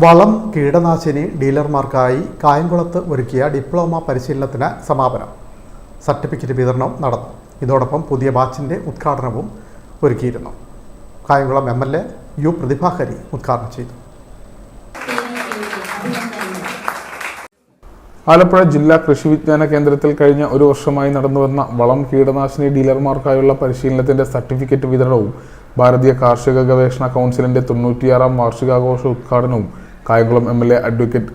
വളം കീടനാശിനി ഡീലർമാർക്കായി കായംകുളത്ത് ഒരുക്കിയ ഡിപ്ലോമ പരിശീലനത്തിന് സമാപനം. സർട്ടിഫിക്കറ്റ് വിതരണം നടന്നു. ഇതോടൊപ്പം പുതിയ ബാച്ചിന്റെ ഉദ്ഘാടനവും ഒരുക്കിയിരുന്നു. Kayamkulam M L A U Prathibha Hari ഉദ്ഘാടനം ചെയ്തു. ആലപ്പുഴ ജില്ലാ കൃഷി വിജ്ഞാന കേന്ദ്രത്തിൽ കഴിഞ്ഞ ഒരു വർഷമായി നടന്നുവന്ന വളം കീടനാശിനി ഡീലർമാർക്കായുള്ള പരിശീലനത്തിന്റെ സർട്ടിഫിക്കറ്റ് വിതരണവും ഭാരതീയ കാർഷിക ഗവേഷണ കൗൺസിലിന്റെ തൊണ്ണൂറ്റിയാറാം വാർഷികാഘോഷ ഉദ്ഘാടനവും Kayamkulam M L A advocate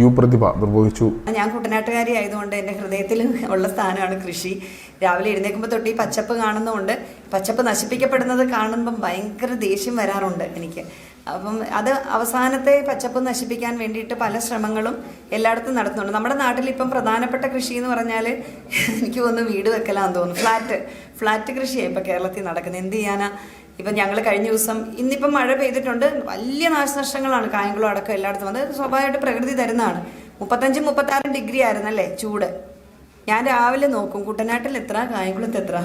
U Prathibha നിർവഹിച്ചു. ഞാൻ കുട്ടനാട്ടുകാരി ആയതുകൊണ്ട് എന്റെ ഹൃദയത്തിൽ ഉള്ള സ്ഥാനമാണ് കൃഷി. രാവിലെ എഴുന്നേൽക്കുമ്പോൾ തൊട്ട് ഈ പച്ചപ്പ് കാണുന്നതുകൊണ്ട് പച്ചപ്പ് നശിപ്പിക്കപ്പെടുന്നത് കാണുമ്പം ഭയങ്കര ദേഷ്യം വരാറുണ്ട് എനിക്ക്. അപ്പം അത് അവസാനത്തെ പച്ചപ്പ് നശിപ്പിക്കാൻ വേണ്ടിയിട്ട് പല ശ്രമങ്ങളും എല്ലായിടത്തും നടത്തുന്നുണ്ട്. നമ്മുടെ നാട്ടിൽ ഇപ്പം പ്രധാനപ്പെട്ട കൃഷി എന്ന് പറഞ്ഞാൽ എനിക്ക് തോന്നുന്നു വീട് വെക്കലാന്ന് തോന്നുന്നു. ഫ്ലാറ്റ് ഫ്ലാറ്റ് കൃഷിയാണ് ഇപ്പം കേരളത്തിൽ നടക്കുന്നത്. എന്ത് ചെയ്യാനാ? ഇപ്പം ഞങ്ങൾ കഴിഞ്ഞ ദിവസം ഇന്നിപ്പം മഴ പെയ്തിട്ടുണ്ട്. വലിയ നാശനഷ്ടങ്ങളാണ് കായംകുളം അടക്കം എല്ലായിടത്തും അത് സ്വാഭാവികമായിട്ട് പ്രകൃതി തരുന്നതാണ്. മുപ്പത്തഞ്ചും മുപ്പത്താറും ഡിഗ്രി ആയിരുന്നല്ലേ ചൂട്. ഞാൻ രാവിലെ നോക്കും. കുട്ടനാട്ടിൽ എത്ര? കായംകുളത്ത് എത്ര?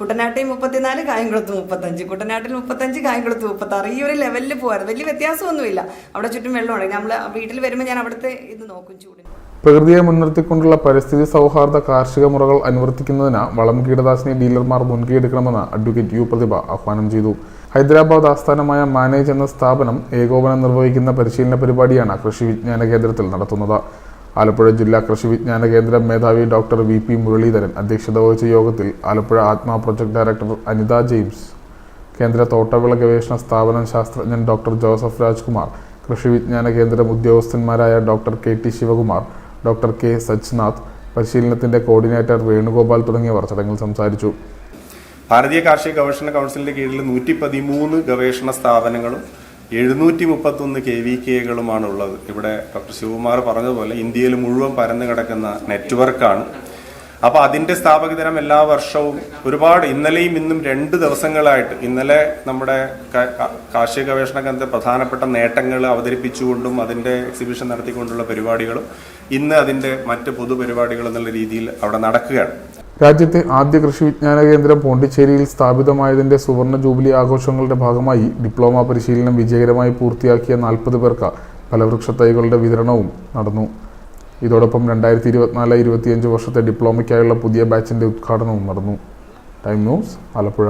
കുട്ടനാട്ടിൽ മുപ്പത്തിനാല് കായംകുളത്ത് മുപ്പത്തഞ്ച്. കുട്ടനാട്ടിൽ മുപ്പത്തഞ്ച് കായംകുളത്ത് മുപ്പത്താറ്. ഈ ഒരു ലെവലിൽ പോകാറ് വലിയ വ്യത്യാസമൊന്നുമില്ല. അവിടെ ചുറ്റും വെള്ളമാണ്. നമ്മൾ വീട്ടിൽ വരുമ്പോൾ ഞാൻ അവിടുത്തെ ഇത് നോക്കും ചൂടിന്. പ്രകൃതിയെ മുൻനിർത്തിക്കൊണ്ടുള്ള പരിസ്ഥിതി സൗഹാർദ്ദ കാർഷിക മുറകൾ അനുവർത്തിക്കുന്നതിന് വളം കീടനാശിനി ഡീലർമാർ മുൻകൈയെടുക്കണമെന്ന് അഡ്വക്കേറ്റ് യു പ്രതിഭ ആഹ്വാനം ചെയ്തു. ഹൈദരാബാദ് ആസ്ഥാനമായ മാനേജ് എന്ന സ്ഥാപനം ഏകോപനം നിർവഹിക്കുന്ന പരിശീലന പരിപാടിയാണ് കൃഷി വിജ്ഞാന കേന്ദ്രത്തിൽ നടത്തുന്നത്. ആലപ്പുഴ ജില്ലാ കൃഷി വിജ്ഞാന കേന്ദ്രം മേധാവി ഡോക്ടർ വി പി മുരളീധരൻ അധ്യക്ഷത വഹിച്ച യോഗത്തിൽ ആലപ്പുഴ ആത്മാ പ്രൊജക്ട് ഡയറക്ടർ അനിത ജെയിംസ് കേന്ദ്ര തോട്ടവിള ഗവേഷണ സ്ഥാപനം ശാസ്ത്രജ്ഞൻ ഡോക്ടർ ജോസഫ് രാജ്കുമാർ കൃഷി വിജ്ഞാന കേന്ദ്രം ഉദ്യോഗസ്ഥന്മാരായ doctor K T Sivakumar doctor K Sajnath പരിശീലനത്തിന്റെ കോർഡിനേറ്റർ വേണുഗോപാൽ തുടങ്ങിയവർ ചടങ്ങിൽ സംസാരിച്ചു. ഭാരതീയ കാർഷിക ഗവേഷണ കൗൺസിലിന്റെ കീഴിൽ നൂറ്റി പതിമൂന്ന് ഗവേഷണ സ്ഥാപനങ്ങളും എഴുന്നൂറ്റി മുപ്പത്തൊന്ന് കെ വി കെകളുമാണ് ഉള്ളത് ഇവിടെ ഡോക്ടർ ശിവകുമാർ പറഞ്ഞതുപോലെ ഇന്ത്യയിൽ മുഴുവൻ പരന്നു കിടക്കുന്ന നെറ്റ്വർക്കാണ്. അപ്പൊ അതിന്റെ സ്ഥാപക ദിനം എല്ലാ വർഷവും ഒരുപാട് ഇന്നലെയും ഇന്നും രണ്ട് ദിവസങ്ങളായിട്ട് ഇന്നലെ നമ്മുടെ കാർഷിക ഗവേഷണ കേന്ദ്ര പ്രധാനപ്പെട്ട നേട്ടങ്ങൾ അവതരിപ്പിച്ചുകൊണ്ടും അതിന്റെ എക്സിബിഷൻ നടത്തിക്കൊണ്ടുള്ള പരിപാടികളും ഇന്ന് അതിന്റെ മറ്റ് പൊതുപരിപാടികൾ എന്നുള്ള രീതിയിൽ അവിടെ നടക്കുകയാണ്. രാജ്യത്തെ ആദ്യ കൃഷി വിജ്ഞാന കേന്ദ്രം പോണ്ടിച്ചേരിയിൽ സ്ഥാപിതമായതിന്റെ സുവർണ ജൂബിലി ആഘോഷങ്ങളുടെ ഭാഗമായി ഡിപ്ലോമ പരിശീലനം വിജയകരമായി പൂർത്തിയാക്കിയ നാൽപ്പത് പേർക്ക് ഫലവൃക്ഷ തൈകളുടെ വിതരണവും നടന്നു. ഇതോടൊപ്പം രണ്ടായിരത്തി ഇരുപത്തിനാല് ഇരുപത്തിയഞ്ച് വർഷത്തെ ഡിപ്ലോമയ്ക്കായുള്ള പുതിയ ബാച്ചിന്റെ ഉദ്ഘാടനവും നടന്നു. Time news Alappuzha.